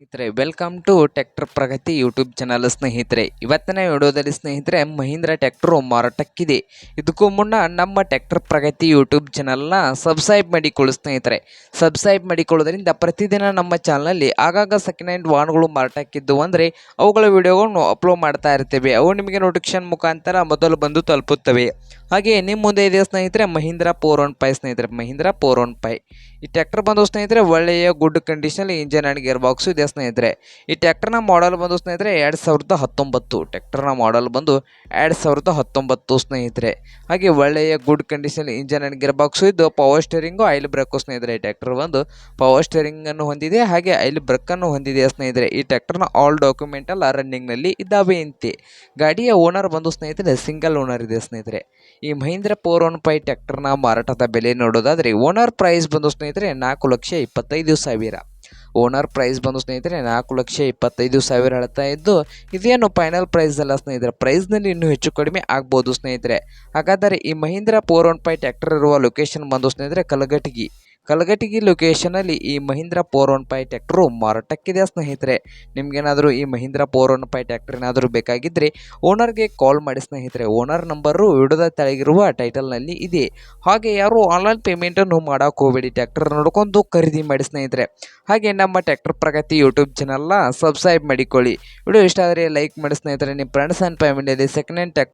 ಸ್ನೇಹಿತರೆ welcome to tractor Pragati YouTube channel ಸ್ನೇಹಿತರೆ. ಇವತ್ತಿನ ವಿಡಿಯೋದಲ್ಲಿ ಸ್ನೇಹಿತರೆ, ಮಹೀಂದ್ರ ಟ್ಯಾಕ್ಟರ್ ಮಾರಾಟಕ್ಕಿದೆ. ಇದಕ್ಕೂ ಮುನ್ನ ನಮ್ಮ ಟ್ರ್ಯಾಕ್ಟರ್ ಪ್ರಗತಿ ಯೂಟ್ಯೂಬ್ ಚಾನಲ್ನ ಸಬ್ಸ್ಕ್ರೈಬ್ ಮಾಡಿಕೊಳ್ಳಿ ಸ್ನೇಹಿತರೆ. ಸಬ್ಸ್ಕ್ರೈಬ್ ಮಾಡಿಕೊಳ್ಳೋದ್ರಿಂದ ಪ್ರತಿದಿನ ನಮ್ಮ ಚಾನಲಲ್ಲಿ ಆಗಾಗ ಸೆಕೆಂಡ್ ಹ್ಯಾಂಡ್ ವಾಹನಗಳು ಮಾರಾಟಕ್ಕಿದ್ದು ಅಂದರೆ ಅವುಗಳ ವಿಡಿಯೋಗಳನ್ನು ಅಪ್ಲೋಡ್ ಮಾಡ್ತಾ ಇರ್ತೇವೆ. ಅವು ನಿಮಗೆ ನೋಟಿಫಿಕೇಶನ್ ಮುಖಾಂತರ ಮೊದಲು ಬಂದು ತಲುಪುತ್ತವೆ. ಹಾಗೆ ನಿಮ್ಮ ಮುಂದೆ ಇದೆ ಸ್ನೇಹಿತರೆ, ಮಹೀಂದ್ರ ಫೋರ್ ಒನ್ ಫೈ ಸ್ನೇಹಿತರೆ, ಮಹೀಂದ್ರ ಫೋರ್ ಒನ್ ಫೈ ಈ ಟ್ಯಾಕ್ಟರ್ ಬಂದು ಸ್ನೇಹಿತರೆ, ಒಳ್ಳೆಯ good condition engine and gear box ಇದೆ ಸ್ನೇಹಿತರೆ. ಈ ಟ್ಯಾಕ್ಟರ್ನ ಮಾಡಲ್ ಬಂದು ಸ್ನೇಹಿತರೆ, ಎರಡು ಸಾವಿರದ ಹತ್ತೊಂಬತ್ತು. ಟ್ಯಾಕ್ಟರ್ನ ಮಾಡಲ್ ಬಂದು ಎರಡು ಸಾವಿರದ ಹತ್ತೊಂಬತ್ತು ಸ್ನೇಹಿತರೆ. ಹಾಗೆ ಒಳ್ಳೆಯ good condition engine and gear box ಇದ್ದು ಪವರ್ ಸ್ಟೇರಿಂಗು ಆಯಿಲ್ ಬ್ರೇಕು ಸ್ನೇಹಿತರೆ ಈ ಟ್ಯಾಕ್ಟರ್ ಬಂದು ಪವರ್ ಸ್ಟೇರಿಂಗನ್ನು ಹೊಂದಿದೆ, ಹಾಗೆ ಆಯಿಲ್ ಬ್ರೇಕನ್ನು ಹೊಂದಿದೆ ಸ್ನೇಹಿತರೆ, ಈ ಟ್ಯಾಕ್ಟರ್ನ ಆಲ್ ಡಾಕ್ಯುಮೆಂಟ್ ರನ್ನಿಂಗ್ನಲ್ಲಿ ಇದ್ದಾವೆ ಅಂತೆ ಗಾಡಿಯ ಓನರ್ ಬಂದು ಸ್ನೇಹಿತರೆ ಸಿಂಗಲ್ ಓನರ್ ಇದೆ ಸ್ನೇಹಿತರೆ. ಈ ಮಹೀಂದ್ರ ಫೋರ್ ಒನ್ ಫೈ ಟ್ಯಾಕ್ಟರ್ನ ಮಾರಾಟದ ಬೆಲೆ ನೋಡೋದಾದರೆ ಓನರ್ ಪ್ರೈಸ್ ಬಂದು ಸ್ನೇಹಿತರೆ ನಾಲ್ಕು ಲಕ್ಷ ಇಪ್ಪತ್ತೈದು ಸಾವಿರ. ಓನರ್ ಪ್ರೈಸ್ ಬಂದು ಸ್ನೇಹಿತರೆ ನಾಲ್ಕು ಲಕ್ಷ ಇಪ್ಪತ್ತೈದು ಸಾವಿರ ಹೇಳ್ತಾ ಇದ್ದು, ಇದೇನು ಫೈನಲ್ ಪ್ರೈಸ್ ಅಲ್ಲ ಸ್ನೇಹಿತರೆ ಪ್ರೈಸ್ನಲ್ಲಿ ಇನ್ನೂ ಹೆಚ್ಚು ಕಡಿಮೆ ಆಗ್ಬೋದು ಸ್ನೇಹಿತರೆ. ಹಾಗಾದರೆ ಈ Mahindra four one five tractor ಇರುವ ಲೊಕೇಶನ್ ಬಂದು ಸ್ನೇಹಿತರೆ ಕಲಘಟಗಿ. ಕಲಘಟಗಿ ಲೊಕೇಶನಲ್ಲಿ ಈ Mahindra four one five tractor ಮಾರಾಟಕ್ಕಿದೆ ಸ್ನೇಹಿತರೆ. ನಿಮ್ಗೇನಾದರೂ ಈ Mahindra four one five tractor ಏನಾದರೂ ಬೇಕಾಗಿದ್ದರೆ ಓನರ್ಗೆ ಕಾಲ್ ಮಾಡಿ ಸ್ನೇಹಿತರೆ. ಓನರ್ ನಂಬರು ವಿಡಿಯೋದ ತೆಳಗಿರುವ ಟೈಟಲ್ನಲ್ಲಿ ಇದೆ. ಹಾಗೆ ಯಾರು ಆನ್ಲೈನ್ ಪೇಮೆಂಟನ್ನು ಮಾಡೋಕೆ ಹೋಗಬೇಡಿ ಟ್ಯಾಕ್ಟರ್ ನೋಡ್ಕೊಂಡು ಖರೀದಿ ಮಾಡಿ ಸ್ನೇಹಿತರೆ. ಹಾಗೆ ನಮ್ಮ ಟ್ಯಾಕ್ಟರ್ ಪ್ರಗತಿ ಯೂಟ್ಯೂಬ್ ಚಾನಲ್ನ ಸಬ್ಸ್ಕ್ರೈಬ್ ಮಾಡಿಕೊಳ್ಳಿ. ವಿಡಿಯೋ ಇಷ್ಟ ಆದರೆ ಲೈಕ್ ಮಾಡಿ ಸ್ನೇಹಿತರೆ. ನಿಮ್ಮ ಫ್ರೆಂಡ್ಸ್ ಆ್ಯಂಡ್ ಫ್ಯಾಮಿಲಿಯಲ್ಲಿ ಸೆಕೆಂಡ್ ಹ್ಯಾಂಡ್ ಟ್ರ್ಯಾಕ್ಟರ್